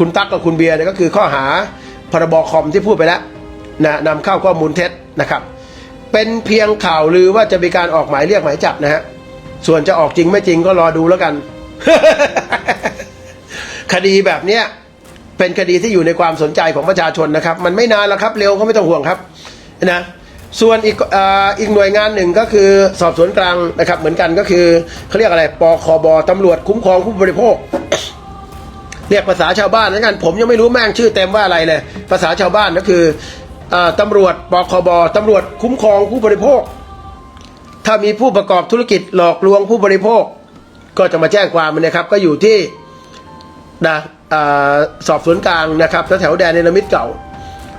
คุณตั๊กกับคุณเบียร์เนี่ยก็คือข้อหาพรบคอมที่พูดไปแล้วนะนำเข้าข้อมูลเท็จนะครับ เป็นเพียงข่าวลือว่าจะมีการออกหมายเรียกหมายจับนะฮะส่วนจะออกจริงไม่จริงก็รอดูแล้วกัน คดีแบบเนี้ยเป็นคดีที่อยู่ในความสนใจของประชาชนนะครับ มันไม่นานแล้วครับ เร็วก็ไม่ต้องห่วงครับนะส่วนอีกออีกหน่วยงานหนึ่งก็คือสอบสวนกลางนะครับ เหมือนกันก็คือเขาเรียกอะไรปคบตำรวจคุ้มครองผู้บริโภค เรียกภาษาชาวบ้านแล้วกันผมยังไม่รู้แม่งชื่อเต็มว่าอะไรเลยภาษาชาวบ้านก็คืออตำรวจปคบตำรวจคุ้มครองผู้บริโภค ถ้ามีผู้ประกอบธุรกิจหลอกลวงผู้บริโภค ก็จะมาแจ้งความนะครับ ก็อยู่ที่นะอสอบสวนกลางนะครับแถวแดนเนรมิตเก่า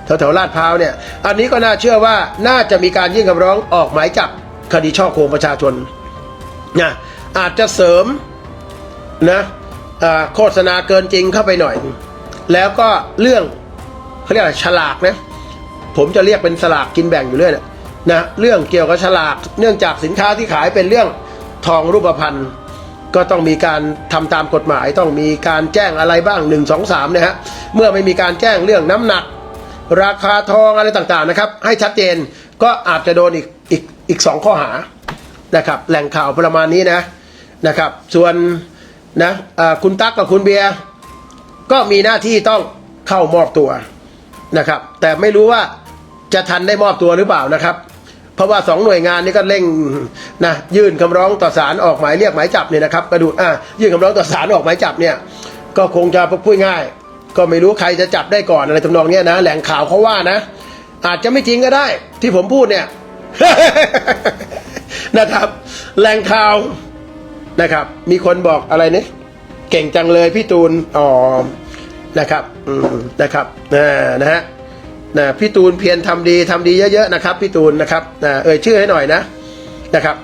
แถวๆลาดพร้าวเนี่ย อันนี้ก็น่าเชื่อว่าน่าจะมีการยื่นคำร้องออกหมายจับคดีช่อโกงประชาชนนะอาจจะเสริมนะ โฆษณาเกินจริงเข้าไปหน่อย แล้วก็เรื่องเขาเรียกอะไรฉลากนะ ผมจะเรียกเป็นสลากกินแบ่งอยู่เรื่อยนะนะเรื่องเกี่ยวกับฉลากเนื่องจากสินค้าที่ขายเป็นเรื่องทองรูปพรรณก็ต้องมีการทำตามกฎหมาย ต้องมีการแจ้งอะไรบ้าง 1 2 3นะฮะเมื่อไม่มีการแจ้งเรื่องน้ำหนัก ราคาทองอะไรต่างๆนะครับ ให้ชัดเจนก็อาจจะโดนอีกอีกอีกสองข้อหานะครับ แหล่งข่าวประมาณนี้นะนะครับ ส่วน นะคุณตั๊กกับคุณเบียร์ก็มีหน้าที่ต้องเข้ามอบตัวนะครับ แต่ไม่รู้ว่าจะทันได้มอบตัวหรือเปล่านะครับ เพราะว่าสองหน่วยงานนี้ก็เร่งนะยื่นคำร้องต่อศาลออกหมายเรียกหมายจับเนี่ยนะครับกระดูอ่ายื่นคำร้องต่อศาลออกหมายจับเนี่ย ก็คงจะพูดง่าย ก็ไม่รู้ใครจะจับได้ก่อนอะไรทำนองเนี้ยนะแหล่งข่าวเขาว่านะ อาจจะไม่จริงก็ได้ ที่ผมพูดเนี่ยนะครับ แหล่งข่าว นะครับ มีคนบอกอะไรเนี่ยเก่งจังเลยพี่ตูนอ๋อนะครับอืมนะครับนะนะฮะนะพี่ตูนเพียรทำดีทำดีเยอะๆนะครับพี่ตูนนะครับนะเอ่ยชื่อให้หน่อยนะนะครับ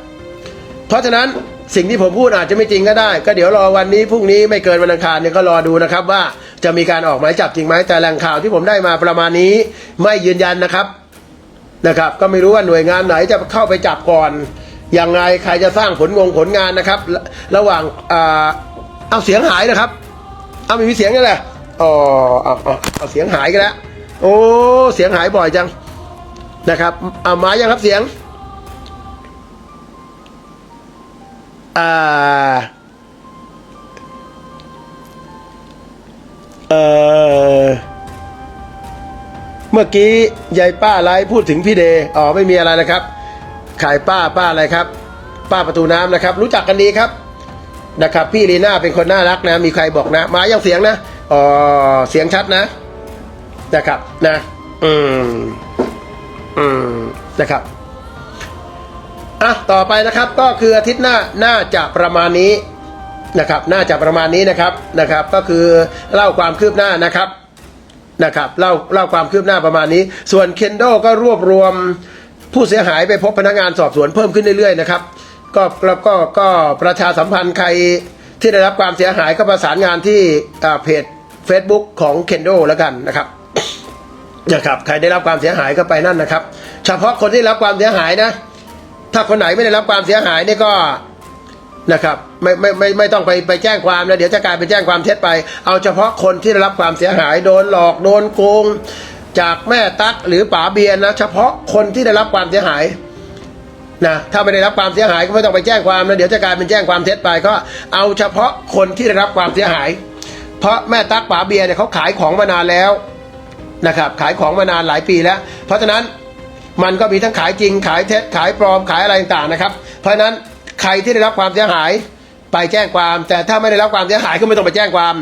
เพราะฉะนั้นสิ่งที่ผมพูดอาจจะไม่จริงก็ได้ ก็เดี๋ยวรอวันนี้พรุ่งนี้ไม่เกินวันอังคารเนี่ยก็รอดูนะครับว่าจะมีการออกหมายจับจริงไหมแต่แหล่งข่าวที่ผมได้มาประมาณนี้ไม่ยืนยันนะครับนะครับ ก็ไม่รู้ว่าหน่วยงานไหนจะเข้าไปจับก่อน อยังไงใครจะสร้างผลงงผลงานนะครับ ระหว่างอเอาเสียงหายนะครับ เอาไม่มีเสียงกันเลยอ๋อเอาเอาเอาเสียงหายกันแล้วโอ้เสียงหายบ่อยจังนะครับเอามายังครับเสียงอ่าเออเมื่อกี้ยายป้าไลฟ์พูดถึงพี่เดอ๋อไม่มีอะไรนะครับ ขายป้าป้าอะไรครับ ป้าประตูน้ำนะครับ รู้จักกันดีครับนะครับ พี่ลีน่าเป็นคนน่ารักนะ มีใครบอกนะ มายังเสียงนะอ๋อเสียงชัดนะนะครับนะ อืมอืมนะครับอะต่อไปนะครับก็คืออาทิตย์หน้าน่าจะประมาณนี้นะครับ น่าจะประมาณนี้นะครับนะครับ ก็คือเล่าความคืบหน้านะครับนะครับเล่าเล่าความคืบหน้าประมาณนี้ ส่วนเคนโดก็รวบรวม ผู้เสียหายไปพบพนักงานสอบสวนเพิ่มขึ้นเรื่อยๆนะครับก็แล้วก็ก็ประชาสัมพันธ์ใครที่ได้รับความเสียหายก็ประสานงานที่เพจ Facebook ของเคนโดแล้วกันนะครับนะครับใครได้รับความเสียหายก็ไปนั่นนะครับ เฉพาะคนที่รับความเสียหายนะ ถ้าคนไหนไม่ได้รับความเสียหายนี่ก็นะครับไม่ไม่ไม่ไม่ต้องไปไปแจ้งความนะเดี๋ยวจะกลายเป็นแจ้งความเท็จไป เอาเฉพาะคนที่ได้รับความเสียหายโดนหลอกโดนโกง จากแม่ตั๊กหรือป๋าเบียร์นะ เฉพาะคนที่ได้รับความเสียหายนะถ้าไม่ได้รับความเสียหายก็ไม่ต้องไปแจ้งความนะเดี๋ยวจะกลายเป็นแจ้งความเท็จไปก็เอาเฉพาะคนที่ได้รับความเสียหาย เพราะแม่ตั๊กป๋าเบียร์เนี่ยเขาขายของมานานแล้วนะครับขายของมานานหลายปีแล้ว เพราะฉะนั้นมันก็มีทั้งขายจริงขายเท็จขายปลอมขายอะไรต่างๆนะครับ เพราะฉะนั้นใครที่ได้รับความเสียหายไปแจ้งความ แต่ถ้าไม่ได้รับความเสียหายก็ไม่ต้องไปแจ้งความ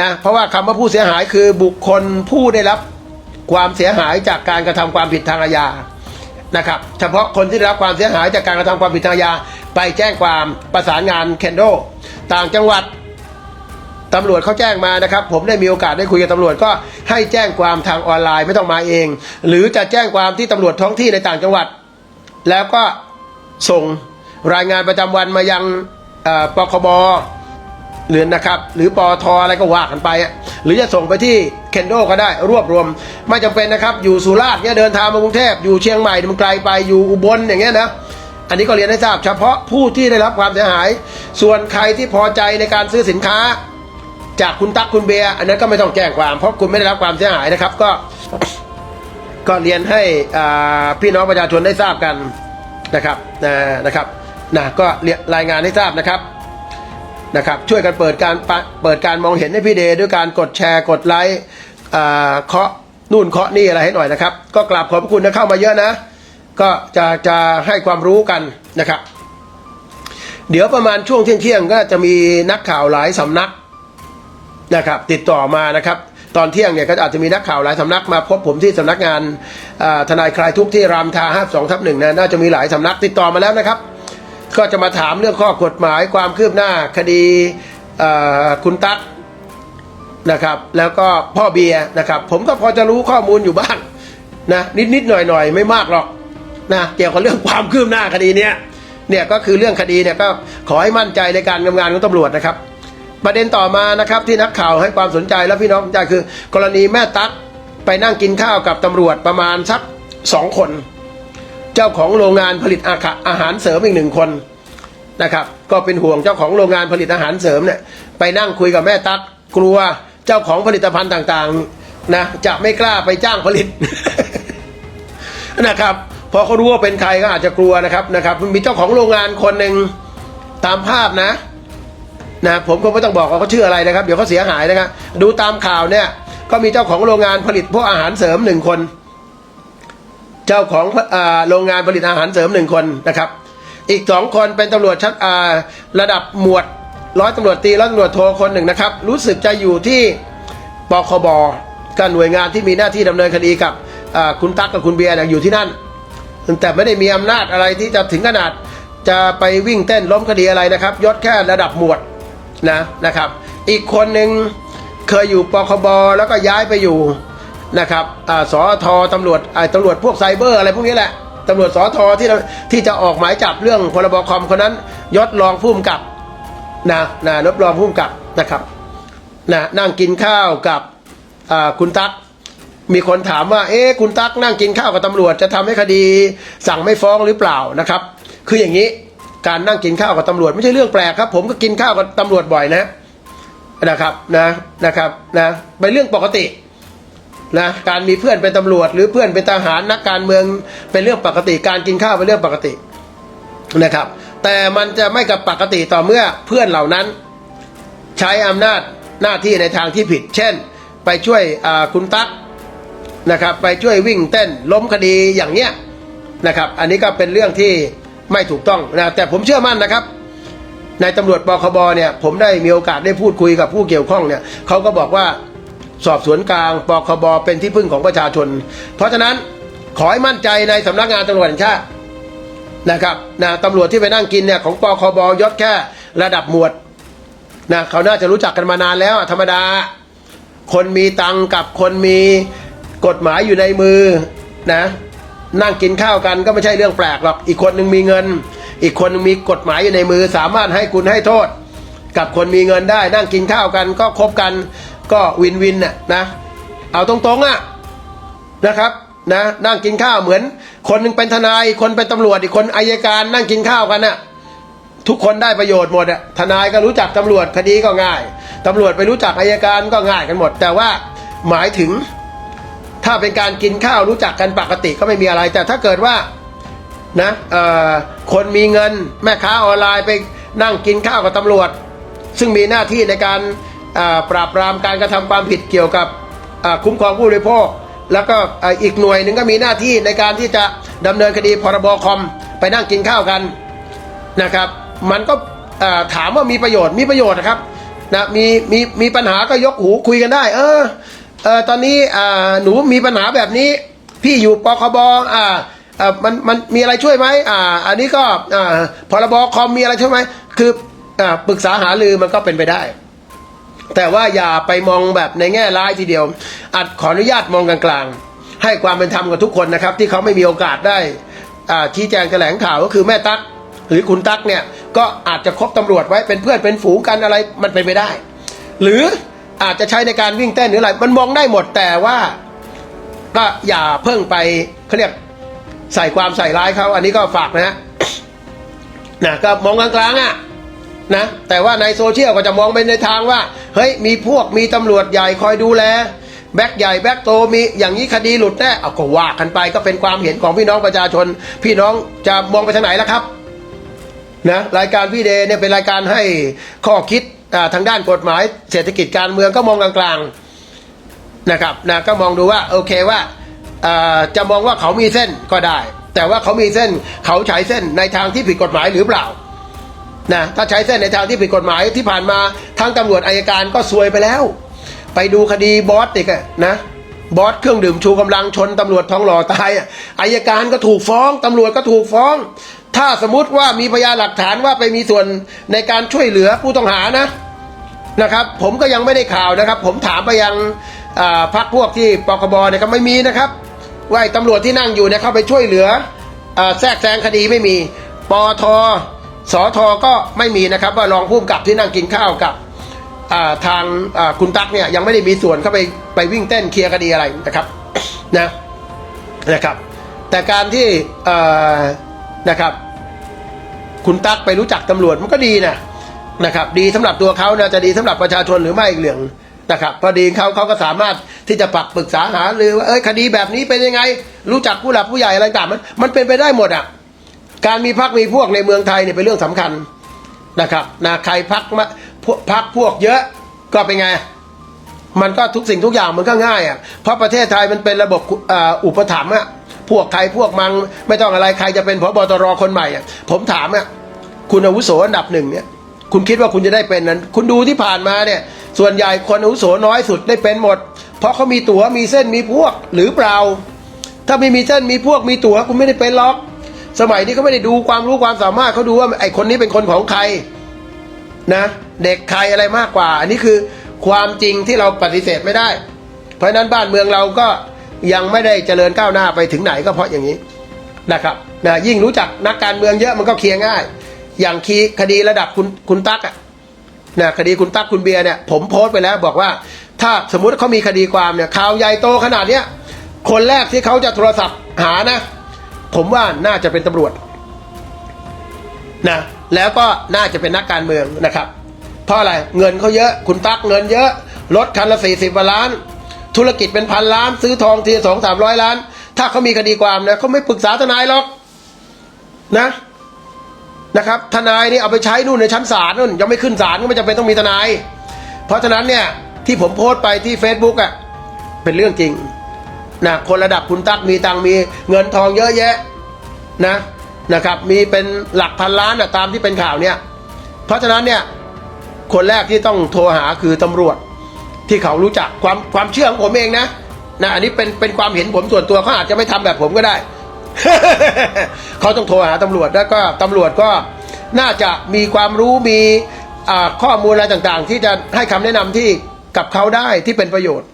นะเพราะว่าคำว่าผู้เสียหายคือบุคคลผู้ได้รับ ความเสียหายจากการกระทำความผิดทางอาญานะครับเฉพาะคนที่ได้รับความเสียหายจากการกระทำความผิดทางอาญาไปแจ้งความประสานงานเคนโดต่างจังหวัดตำรวจเขาแจ้งมานะครับ ผมได้มีโอกาสได้คุยกับตำรวจก็ให้แจ้งความทางออนไลน์ไม่ต้องมาเอง หรือจะแจ้งความที่ตำรวจท้องที่ในต่างจังหวัด แล้วก็ส่งรายงานประจำวันมายังปคบ หรือนะครับ หรือปอทอะไรก็ว่ากันไป หรือจะส่งไปที่เคนโดก็ได้รวบรวม ไม่จำเป็นนะครับ อยู่สุราษฎร์เนี่ยเดินทางมากรุงเทพอยู่เชียงใหม่มันไกลไปอยู่อุบลอย่างเงี้ยนะอันนี้ก็เรียนให้ทราบเฉพาะผู้ที่ได้รับความเสียหาย ส่วนใครที่พอใจในการซื้อสินค้า จากคุณตั๊กคุณเบียร์อันนั้นก็ไม่ต้องแจ้งความ เพราะคุณไม่ได้รับความเสียหายนะครับ ก็ก็เรียนให้พี่น้องประชาชนได้ทราบกันนะครับนะครับนะก็รายงานให้ทราบนะครับ นะครับช่วยกันเปิดการเปิดการมองเห็นให้พี่เดย์ด้วยการกดแชร์กดไลค์อ่าเคาะนู่นเคาะนี่อะไรให้หน่อยนะครับ ก็กราบขอบพระคุณนะเข้ามาเยอะนะ ก็จะจะให้ความรู้กันนะครับ เดี๋ยวประมาณช่วงเที่ยงๆก็จะมีนักข่าวหลายสำนักนะครับ ติดต่อมานะครับ ตอนเที่ยงเนี่ยก็อาจจะมีนักข่าวหลายสำนักมาพบผมที่สำนักงานทนายคลายทุกที่รามทาห้าสองทับหนึ่งนะน่าจะมีหลายสำนักติดต่อมาแล้วนะครับ ก็จะมาถามเรื่องข้อกฎหมายความคืบหน้าคดีคุณตั๊กนะครับ แล้วก็พ่อเบียร์นะครับ ผมก็พอจะรู้ข้อมูลอยู่บ้างนะนิดๆหน่อยๆไม่มากหรอกนะเกี่ยวกับเรื่องความคืบหน้าคดีเนี้ยเนี่ยก็คือเรื่องคดีเนี่ยก็ขอให้มั่นใจในการทำงานของตำรวจนะครับ ประเด็นต่อมานะครับที่นักข่าวให้ความสนใจและพี่น้องใจคือ กรณีแม่ตั๊กไปนั่งกินข้าวกับตำรวจประมาณสักสองคน เจ้าของโรงงานผลิตอาหารอาหารเสริมอีกหนึ่งคนนะครับ ก็เป็นห่วงเจ้าของโรงงานผลิตอาหารเสริมเนี่ยไปนั่งคุยกับแม่ตั๊กกลัวเจ้าของผลิตภัณฑ์ต่างๆนะจะไม่กล้าไปจ้างผลิตนะครับพอเขารู้ว่าเป็นใครก็อาจจะกลัวนะครับนะครับมีเจ้าของโรงงานคนหนึ่งตามภาพนะนะผมก็ไม่ต้องบอกว่าเขาชื่ออะไรนะครับ เดี๋ยวเขาเสียหายนะครับดูตามข่าวเนี่ยก็มีเจ้าของโรงงานผลิตพวกอาหารเสริมหนึ่งคน เจ้าของอโรงงานผลิตอาหารเสริมหนึ่งคนนะครับ อีกสองคนเป็นตำรวจชั้นระดับหมวดร้อยตำรวจตรีร้อยตำรวจโทคนหนึ่งนะครับ รู้สึกจะอยู่ที่ปคบก็หน่วยงานที่มีหน้าที่ดำเนินคดีกับคุณตั๊กกับคุณเบียร์อยู่ที่นั่น แต่ไม่ได้มีอำนาจอะไรที่จะถึงขนาดจะไปวิ่งเต้นล้มคดีอะไรนะครับยศแค่ระดับหมวดนะนะครับ อีกคนหนึ่งเคยอยู่ปคบแล้วก็ย้ายไปอยู่ นะครับอสอทตำรวจตำรวจพวกไซเบอร์อะไรพวกนี้แหละตำรวจสอทที่ที่จะออกหมายจับเรื่องพรบคอมคนนั้นยศรองผู้กำกับนะนะยศรองผู้กำกับนะครับนะนั่งกินข้าวกับคุณตั๊กมีคนถามว่าเอ๊ะคุณตั๊กนั่งกินข้าวกับตำรวจจะทำให้คดีสั่งไม่ฟ้องหรือเปล่านะครับ คืออย่างนี้การนั่งกินข้าวกับตำรวจไม่ใช่เรื่องแปลกครับ ผมก็กินข้าวกับตำรวจบ่อยนะนะครับนะนะครับนะเป็นเรื่องปกติ นะการมีเพื่อนเป็นตำรวจ หรือเพื่อนเป็นทหารนักการเมืองเป็นเรื่องปกติ การกินข้าวเป็นเรื่องปกตินะครับ แต่มันจะไม่กับปกติต่อเมื่อเพื่อนเหล่านั้น ใช้อำนาจหน้าที่ในทางที่ผิด เช่น ไปช่วยคุณตั๊กนะครับไปช่วยวิ่งเต้นล้มคดีอย่างเนี้ยนะครับ อันนี้ก็เป็นเรื่องที่ไม่ถูกต้องนะแต่ผมเชื่อมั่นนะครับนายตำรวจปคบเนี่ยผมได้มีโอกาสได้พูดคุยกับผู้เกี่ยวข้องเนี่ยเขาก็บอกว่า สอบสวนกลางปคบเป็นที่พึ่งของประชาชน เพราะฉะนั้นขอให้มั่นใจในสำนักงานตำรวจแห่งชาตินะครับนะตำรวจที่ไปนั่งกินเนี่ยของปคบยศแค่ระดับหมวดนะเขาน่าจะรู้จักกันมานานแล้วธรรมดา คนมีตังกับคนมีกฎหมายอยู่ในมือนะนั่งกินข้าวกันก็ไม่ใช่เรื่องแปลกหรอก อีกคนหนึ่งมีเงิน อีกคนหนึ่งมีกฎหมายอยู่ในมือ สามารถให้คุณให้โทษ กับคนมีเงินได้ นั่งกินข้าวกันก็คบกัน ก็วินวินน่ะนะ เอาตรงๆอะนะครับนะนั่งกินข้าวเหมือน คนหนึ่งเป็นทนายคนเป็นตำรวจอีกคนอายการนั่งกินข้าวกันน่ะทุกคนได้ประโยชน์หมดอะทนายก็รู้จักตำรวจคดีก็ง่ายตำรวจไปรู้จักอายการก็ง่ายกันหมด แต่ว่าหมายถึงถ้าเป็นการกินข้าวรู้จักกันปกติก็ไม่มีอะไร แต่ถ้าเกิดว่านะเออคนมีเงินแม่ค้าออนไลน์ไปนั่งกินข้าวกับตำรวจ ซึ่งมีหน้าที่ในการ ปราบปรามการกระทำความผิดเกี่ยวกับอ่าคุ้มครองผู้บริโภค แล้วก็อ่าอีกหน่วยหนึ่งก็มีหน้าที่ในการที่จะดำเนินคดีพรบคอมไปนั่งกินข้าวกันนะครับ มันก็อ่อถามว่ามีประโยชน์มีประโยชน์นะครับนะมีมีมีปัญหาก็ยกหูคุยกันได้ เออเออตอนนี้อ่าหนูมีปัญหาแบบนี้ พี่อยู่ปคบอ่าอ่ามันมันมีอะไรช่วยไหมอ่า อันนี้ก็อ่าพรบคอมมีอะไรช่วยไหมคืออ่าปรึกษาหารือมันก็เป็นไปได้ แต่ว่าอย่าไปมองแบบในแง่ร้ายทีเดียว อัดขออนุญาตมองกลางๆ ให้ความเป็นธรรมกับทุกคนนะครับ ที่เขาไม่มีโอกาสได้ชี้แจงแถลงข่าวก็คือแม่ตั๊กหรือคุณตั๊กเนี่ยก็อาจจะคบตำรวจไว้เป็นเพื่อนเป็นฝูงกันอะไรมันเป็นไปได้ หรืออาจจะใช้ในการวิ่งเต้นหรืออะไรมันมองได้หมดแต่ว่าก็อย่าเพิ่งไปเขาเรียกใส่ความใส่ร้ายเขาอันนี้ก็ฝากนะฮะนะก็มองกลางๆอะ นะแต่ว่าในโซเชียลก็จะมองไปในทางว่า เฮ้ยมีพวกมีตำรวจใหญ่คอยดูแล แบ็คใหญ่แบ็คโตมีอย่างนี้คดีหลุดแน่เอาก็ว่ากันไปก็เป็นความเห็นของพี่น้องประชาชน พี่น้องจะมองไปทางไหนล่ะครับนะรายการพี่เดย์เนี่ยเป็นรายการให้ข้อคิดทางด้านกฎหมายเศรษฐกิจการเมืองก็มองกลางๆนะครับนะก็มองดูว่าโอเคว่าจะมองว่าเขามีเส้นก็ได้ แต่ว่าเขามีเส้นเขาใช้เส้นในทางที่ผิดกฎหมายหรือเปล่า นะถ้าใช้เส้นในทางที่ผิดกฎหมายที่ผ่านมาทั้งตำรวจอายการก็ซวยไปแล้ว ไปดูคดีบอสอีกะนะบอสเครื่องดื่มชูกำลังชนตำรวจท้องหล่อตายอะอายการก็ถูกฟ้องตำรวจก็ถูกฟ้อง ถ้าสมมุติว่ามีพยานหลักฐานว่าไปมีส่วนในการช่วยเหลือผู้ต้องหานะนะครับ ผมก็ยังไม่ได้ข่าวนะครับ ผมถามไปยังพักพวกที่ปคบเนี่ยก็ไม่มีนะครับว่าตำรวจที่นั่งอยู่เนี่ยเข้าไปช่วยเหลืออแทรกแซงคดีไม่มีปอท สอทอก็ไม่มีนะครับว่ารองผู้กำกับที่นั่งกินข้าวกับาทางาคุณตั๊กเนี่ยยังไม่ได้มีส่วนเข้าไปไปวิ่งเต้นเคลียร์คดีอะไรนะครับนะนะครับ แต่การที่นะครับ คุณตั๊กไปรู้จักตำรวจมันก็ดีนะนะครับ ดีสำหรับตัวเขานะจะดีสำหรับประชาชนหรือไม่อีกเรื่องนะครับพอดีเขาเขาก็สามารถที่จะปรับปรึกษาหาหรือว่าเอ้ยคดีแบบนี้เป็นยังไง รู้จักผู้หลักผู้ใหญ่อะไรต่างมันมันเป็นไปได้หมดอะ การมีพักมีพวกในเมืองไทยเนี่ยเป็นเรื่องสำคัญนะครับนะใครพักมาพวกพักพวกเยอะก็เป็นไง มันก็ทุกสิ่งทุกอย่างมันก็ง่ายอะเพราะประเทศไทยมันเป็นระบบอ,อุปถัมภ์อะพวกใครพวกมังไม่ต้องอะไรใครจะเป็นพบตรคนใหม่อะผมถามอะคุณอาวุโสอันดับหนึ่งเนี่ยคุณคิดว่าคุณจะได้เป็นนั้น คุณดูที่ผ่านมาเนี่ย ส่วนใหญ่คนอาวุโสน้อยสุดได้เป็นหมด เพราะเขามีตั๋วมีเส้นมีพวกหรือเปล่า ถ้าไม่มีเส้นมีพวกมีตั๋วคุณไม่ได้เป็นหรอก สมัยนี้เขาไม่ได้ดูความรู้ความสามารถเขาดูว่าไอคนนี้เป็นคนของใครนะ เด็กใครอะไรมากกว่า อันนี้คือความจริงที่เราปฏิเสธไม่ได้ เพราะฉะนั้นบ้านเมืองเราก็ยังไม่ได้เจริญก้าวหน้าไปถึงไหนก็เพราะอย่างนี้นะครับนะยิ่งรู้จักนักการเมืองเยอะมันก็เคลียร์ง่าย อย่างคีคดีระดับคุณคุณตั๊กอะนะคดีคุณตั๊กคุณเบียร์เนี่ยผมโพสต์ไปแล้วบอกว่า ถ้าสมมุติเขามีคดีความเนี่ยข่าวใหญ่โตขนาดเนี้ยคนแรกที่เขาจะโทรศัพท์หานะ ผมว่าน่าจะเป็นตำรวจนะแล้วก็น่าจะเป็นนักการเมืองนะครับ เพราะอะไรเงินเขาเยอะคุณตักเงินเยอะรถคันละสี่สิบล้าน ธุรกิจเป็นพันล้าน ซื้อทองทีสองสามร้อยล้าน ถ้าเขามีคดีความนะเขาไม่ปรึกษาทนายหรอกนะนะครับ ทนายนี่เอาไปใช้นู่นในชั้นศาลนู่นยังไม่ขึ้นศาลก็ไม่จำเป็นต้องมีทนาย เพราะฉะนั้นเนี่ยที่ผมโพสต์ไปที่ Facebook อะเป็นเรื่องจริง นะคนระดับคุณตั๊กมีตังมีเงินทองเยอะแยะนะนะครับ มีเป็นหลักพันล้านอะตามที่เป็นข่าวเนี่ยเพราะฉะนั้นเนี่ยคนแรกที่ต้องโทรหาคือตำรวจที่เขารู้จักความความเชื่อของผมเองนะนะอันนี้เป็นเป็นความเห็นผมส่วนตัวเขาอาจจะไม่ทำแบบผมก็ได้ เขาต้องโทรหาตำรวจแล้วก็ตำรวจก็น่าจะมีความรู้มีข้อมูลอะไรต่างๆ ที่จะให้คำแนะนำที่กับเขาได้ที่เป็นประโยชน์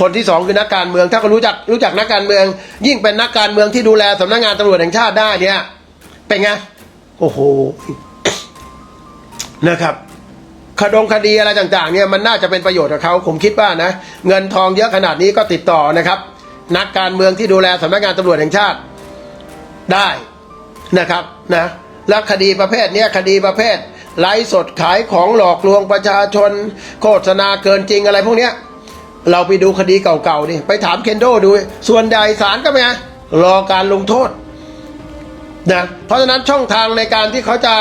คนที่สองคือนักการเมือง ถ้าเขารู้จักรู้จักนักการเมือง ยิ่งเป็นนักการเมืองที่ดูแลสำนักงานตำรวจแห่งชาติได้เนี่ย เป็นไงโอ้โหนะครับคดงคดีอะไรต่างๆเนี่ยมันน่าจะเป็นประโยชน์กับเขาผมคิดว่านะเงินทองเยอะขนาดนี้ก็ติดต่อนะครับ นักการเมืองที่ดูแลสำนักงานตำรวจแห่งชาติได้นะครับนะแล้วคดีประเภทเนี้ยคดีประเภทไลฟ์สดขายของหลอกลวงประชาชน โฆษณาเกินจริงอะไรพวกเนี้ย เราไปดูคดีเก่าๆนี่ไปถามเคนโดดู ส่วนใหญ่ศาลก็เป็นไงรอการลงโทษนะเพราะฉะนั้นช่องทางในการที่เขาจะ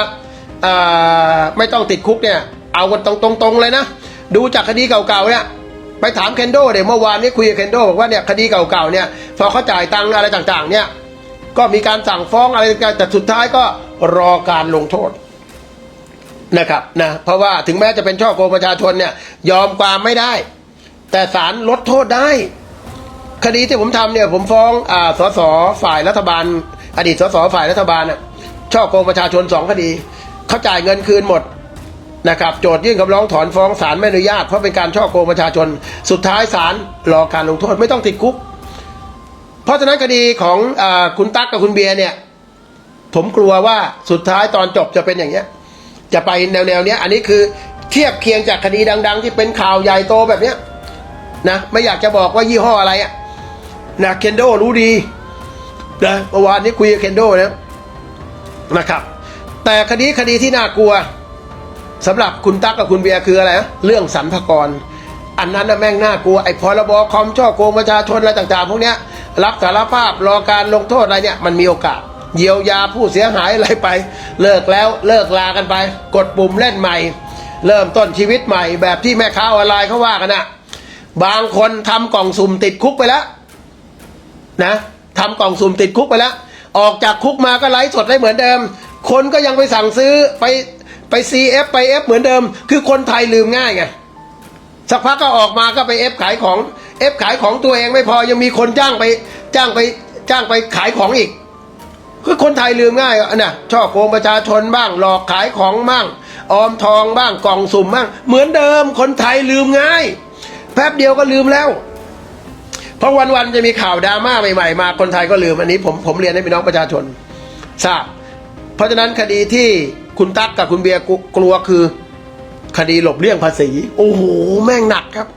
าไม่ต้องติดคุกเนี่ย เอากันตรงๆเลยนะ ดูจากคดีเก่าๆเนี่ยไปถามเคนโดเดี๋ยวเมื่อวานนี้คุยกับเคนโดบอกว่าเนี่ยคดีเก่าๆเนี่ยพอเขาจ่ายตังค์อะไรต่างๆ เนี่ย ก็มีการสั่งฟ้องอะไรกันแต่สุดท้ายก็รอการลงโทษนะครับนะเพราะว่าถึงแม้จะเป็นช่อโกงประชาชนเนี่ยยอมความไม่ได้ แต่ศาลลดโทษได้ คดีที่ผมทำเนี่ย ผมฟ้องอ่าสสฝ่ายรัฐบาล อดีตสสฝ่ายรัฐบาลน่ะช่อโกงประชาชนสองคดีเขาจ่ายเงินคืนหมดนะครับโจทยื่นคำร้องถอนฟ้องศาลไม่อนุญาตเพราะเป็นการช่อโกงประชาชน สุดท้ายศาลรอการลงโทษไม่ต้องติดคุก เพราะฉะนั้นคดีของอาคุณตั๊กกับคุณเบียร์เนี่ย ผมกลัวว่าสุดท้ายตอนจบจะเป็นอย่างเนี้ย จะไปแนวแนวเนี้ย อันนี้คือเทียบเคียงจากคดีดัง ๆ ที่เป็นข่าวใหญ่โตแบบเนี้ย นะไม่อยากจะบอกว่ายี่ห้ออะไรอะนะเคนโดรู้ดีนะเมื่อวานนี้คุยกับเคนโดนะนะครับ แต่คดีคดีที่น่ากลัวสำหรับคุณตั๊กกับคุณเบียร์คืออะไรนะเรื่องสรรพากร อันนั้นนะแม่งน่ากลัวไอ้พรบคอมช่อโกงประชาชนอะไรต่างๆ พวกเนี้ยรับสารภาพรอการลงโทษอะไรเนี่ยมันมีโอกาส เยียวยาผู้เสียหายอะไรไป เลิกแล้วเลิกลากันไป กดปุ่มเล่นใหม่ เริ่มต้นชีวิตใหม่แบบที่แม่ค้าออนไลน์เขาว่ากันนะ บางคนทำกล่องสุ่มติดคุกไปแล้ว นะทำกล่องสุ่มติดคุกไปแล้ว ออกจากคุกมาก็ไลฟ์สดได้เหมือนเดิม คนก็ยังไปสั่งซื้อไปไป CF ไป F เหมือนเดิม คือคนไทยลืมง่ายไงสักพักก็ออกมาก็ไป F ขายของ F ขายของตัวเองไม่พอยังมีคนจ้างไปจ้างไปจ้างไปขายของอีก คือคนไทยลืมง่ายอะนะช่อโกงประชาชนบ้าง หลอกขายของบ้างออมทองบ้างกล่องสุ่มบ้าง เหมือนเดิมคนไทยลืมง่าย ป๊บเดียวก็ลืมแล้ว เพราะวันๆจะมีข่าวดราม่าใหม่ๆมาคนไทยก็ลืมอันนี้ผมผมเรียนให้พี่น้องประชาชนทราบ เพราะฉะนั้นคดีที่คุณตั๊กกับคุณเบียร์กลัวคือ คดีหลบเลี่ยงภาษี โอ้โห แม่งหนักครับ